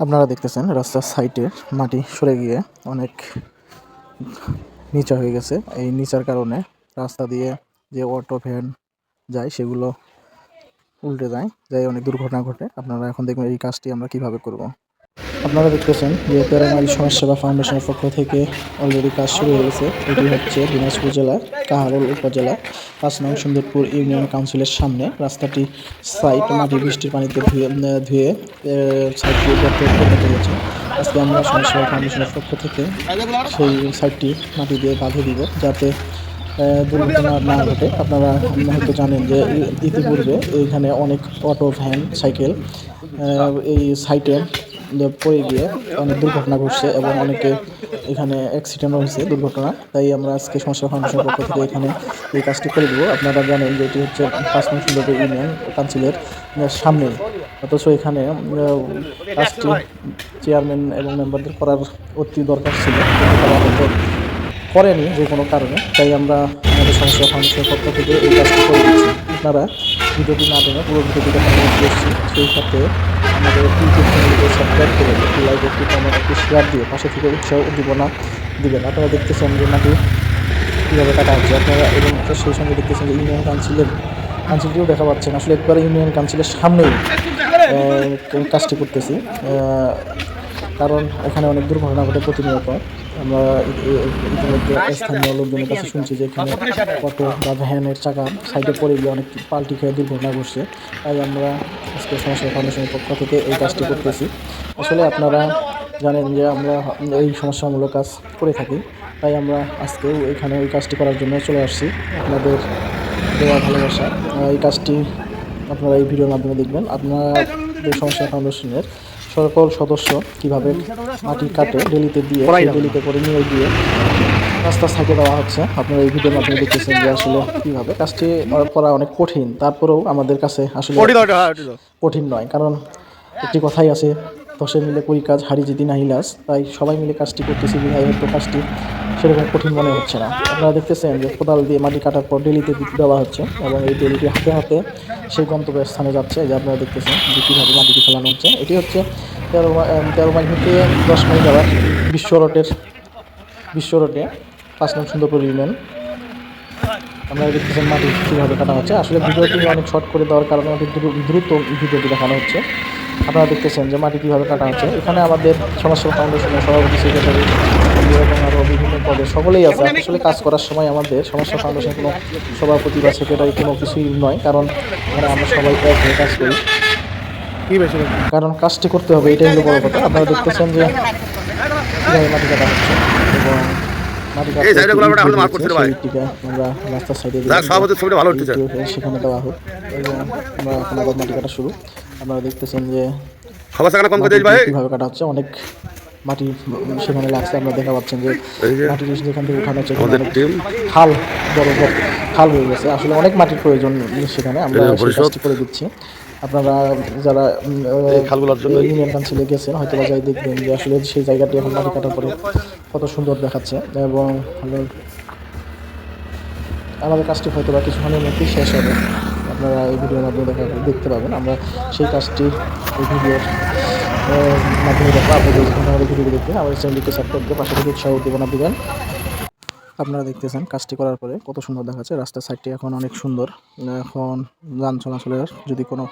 আপনারা দেখতেছেন রাস্তার সাইডে মাটি সরে গিয়ে অনেক নিচা হয়ে গেছে। এই নিচার কারণে রাস্তা দিয়ে যে অটো, ভ্যান যায়, সেগুলো উল্টে যায়। যাই অনেক দুর্ঘটনা ঘটে। আপনারা এখন দেখবেন এই কাজটি আমরা কীভাবে করব। আপনারা দেখতেছেন যে প্যারামারি সমাজসেবা ফাউন্ডেশনের পক্ষ থেকে অলরেডি কাজ শুরু হয়ে গেছে। এটি হচ্ছে দিনাজপুর জেলার কাহারোল উপজেলা, পাঁচ নং সুন্দরপুর ইউনিয়ন কাউন্সিলের সামনে। রাস্তাটি সাইড মাটি বৃষ্টির পানিতে ধুয়ে ধুয়ে সাইড দিয়ে গর্তে পরিণত হয়েছে আজকে আমরা সমাজসেবা ফাউন্ডেশনের পক্ষ থেকে সেই সাইডটি মাটি দিয়ে বাঁধে দিব যাতে দুর্ঘটনা না ঘটে। আপনারা হয়তো জানেন যে ইতিপূর্বে এইখানে অনেক অটো, ভ্যান, সাইকেল এই সাইটে পড়ে গিয়ে অনেক দুর্ঘটনা ঘটছে এবং অনেকে এখানে অ্যাক্সিডেন্ট হয়েছে, দুর্ঘটনা। তাই আমরা আজকে সমস্যা ফাউন্ডেশনের পক্ষ থেকে এখানে এই কাজটি করে দেবো। আপনারা জানেন যে এটি হচ্ছে পাঁচ নং সুন্দরপুর ইউনিয়ন কাউন্সিলের সামনে। অথচ এখানে কাজটি চেয়ারম্যান এবং মেম্বারদের করার অতি দরকার ছিল। করেনি যে কোনো কারণে। তাই আমরা আমাদের সমস্যা ফাউন্ডেশনের পক্ষ থেকে এই কাজটি করে দিচ্ছি। আপনারা ভিডিওটি না দেবে পুরো ভিডিওটি দেখার সেই সাথে আমাদের সাবস্ক্রাইব করে একটি লাইক একটি কমেন্ট একটি শেয়ার দিয়ে পাশে থেকে উৎসাহ উদ্দীপনা দেবেন আপনারা দেখতেছেন যে নাকি কীভাবে কাটা হচ্ছে। আপনারা এবং সেই সঙ্গে দেখতেছেন যে ইউনিয়ন কাউন্সিলের কাউন্সিলটিও দেখা পাচ্ছেন আসলে একবার ইউনিয়ন কাউন্সিলের সামনেই কাজটি করতেছি। কারণ এখানে অনেক দুর্ঘটনা ঘটে প্রতিনিয়ত। আমরা ইতিমধ্যে স্থানীয় লোকজনের কাছে শুনছি যে এখানে বা ভ্যানের চাকা সাইডে পড়ে গিয়ে অনেক পাল্টি খেয়ে দুর্ঘটনা ঘটছে। তাই আমরা আজকে সমস্যা ফাউন্ডেশনের পক্ষ থেকে এই কাজটি করতেছি। আসলে আপনারা জানেন যে আমরা এই সমস্যামূলক কাজ করে থাকি। তাই আমরা আজকেও এখানে এই কাজটি করার জন্য চলে আসছি। আপনাদের দেওয়া ভালোবাসা এই কাজটি আপনারা এই ভিডিওর মাধ্যমে দেখবেন। আপনাদের সমস্যা ফাউন্ডেশনের সকল সদস্য কীভাবে মাটি কাটে ডেলিতে দিয়ে ডেলিতে করে নিয়ে গিয়ে রাস্তা সাইকে দেওয়া হচ্ছে। আপনারা এই ভিডিওর মাধ্যমে দেখতেছেন যে আসলে কীভাবে। কাজটি করা অনেক কঠিন। তারপরেও আমাদের কাছে আসলে কঠিন নয়। কারণ একটি কথাই আছে দশে মিলে করি কাজ হারি যদি না হিলাস তাই সবাই মিলে কাজটি করতেছি বিধায় হয়তো কাজটি সেরকম কঠিন মনে হচ্ছে না। আপনারা দেখতেছেন যে কোদাল দিয়ে মাটি কাটার পর ডেলিতে দিতে দেওয়া হচ্ছে এবং এই ডেলিটি হাতে হাতে সেই গন্তব্য স্থানে যাচ্ছে যে আপনারা দেখতেছেন যে কীভাবে মাটিটি ফেলানো হচ্ছে। এটি হচ্ছে তেরো তেরো মাইল থেকে দশ মাইল যাওয়ার বিশ্ব রোডের বিশ্ব রোডে পাঁচ নং সুন্দরপুর ইউনিয়ন। আপনারা দেখতেছেন মাটি কীভাবে কাটা হচ্ছে। আসলে ভিডিওটি অনেক শর্ট করে দেওয়ার কারণে অনেক দ্রু- দ্রুত ভিডিওটি দেখানো হচ্ছে। আপনারা দেখতেছেন যে মাটি কীভাবে কাটা হচ্ছে। এখানে আমাদের সমাজসেবা ফাউন্ডেশনের সভাপতি সেক্রেটারি এবং আরও বিভিন্ন পদে সকলেই আছে। আসলে কাজ করার সময় আমাদের সমস্যা ফাউন্ডেশন কোনো সভাপতি বা সেক্রেটারি কোনো কিছুই নয় কারণ এখানে আমরা সবাই এক হয়ে কাজ করি। কি বেশি কারণ কাজটি করতে হবে এটাই হলো বড় কথা। আপনারা দেখতেছেন যে কীভাবে মাটি কাটা হচ্ছে এবং মাটি আমরা আমরা। সেখানে দেওয়া হোক। এবং আমরা এখন আবার মাটি কাটা শুরু। আপনারা দেখতেছেন যে খবর কম করে ভাই। কীভাবে কাটা হচ্ছে অনেক মাটি সেখানে লাগছে আমরা দেখা পাচ্ছেন যে মাটি যেখান থেকে উঠানো হচ্ছে খাল বড় বড় খাল হয়ে গেছে। আসলে অনেক মাটির প্রয়োজন সেখানে আমরা করে দিচ্ছি। আপনারা যারা খালগুলোর জন্য ইউনিয়ন কাউন্সিলে গেছেন হয়তো বা যাই দেখবেন যে আসলে সেই জায়গাটি এখন মাটি কাটার পরে কত সুন্দর দেখাচ্ছে এবং আমাদের কাজটি হয়তো বা কিছুক্ষণের মধ্যেই শেষ হবে। আপনারা এই ভিডিওর মাধ্যমে দেখা দেখতে পাবেন। আমরা সেই কাজটি এই ভিডিওর মাধ্যমে দেখব। আপনাদের আমাদের ভিডিও দেখবেন, আমাদের চ্যানেলটিকে সাবস্ক্রাইব করে পাশে থেকে উৎসাহ উদ্দীপনা দিবেন। আপনারা দেখতেছেন কাজটি করার পরে কত সুন্দর দেখাচ্ছে। রাস্তার সাইডটি এখন অনেক সুন্দর। এখন যান চলাচলের যদি কোনো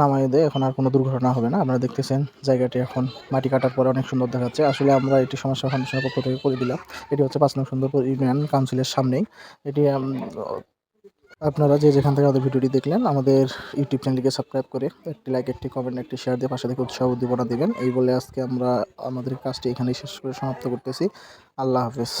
নামাই দেয়, এখন আর কোনো দুর্ঘটনা হবে না। আপনারা দেখতেছেন জায়গাটি এখন মাটি কাটার পরে অনেক সুন্দর দেখাচ্ছে। আসলে আমরা এটি সমস্যা ফাউন্ডেশনের পক্ষ থেকে করে দিলাম। এটি হচ্ছে পাঁচ নং সুন্দরপুর ইউনিয়ন কাউন্সিলের সামনেই। এটি আপনারা যে যেখান থেকে আমাদের ভিডিওটি দেখলেন, আমাদের ইউটিউব চ্যানেলকে সাবস্ক্রাইব করে একটি লাইক একটি কমেন্ট একটি শেয়ার দিয়ে পাশে থেকে উৎসাহ, উদ্দীপনা দেবেন। এই বলে আজকে আমরা আমাদের কাজটি এখানেই শেষ করে সমাপ্ত করতেছি। আল্লাহ হাফেজ।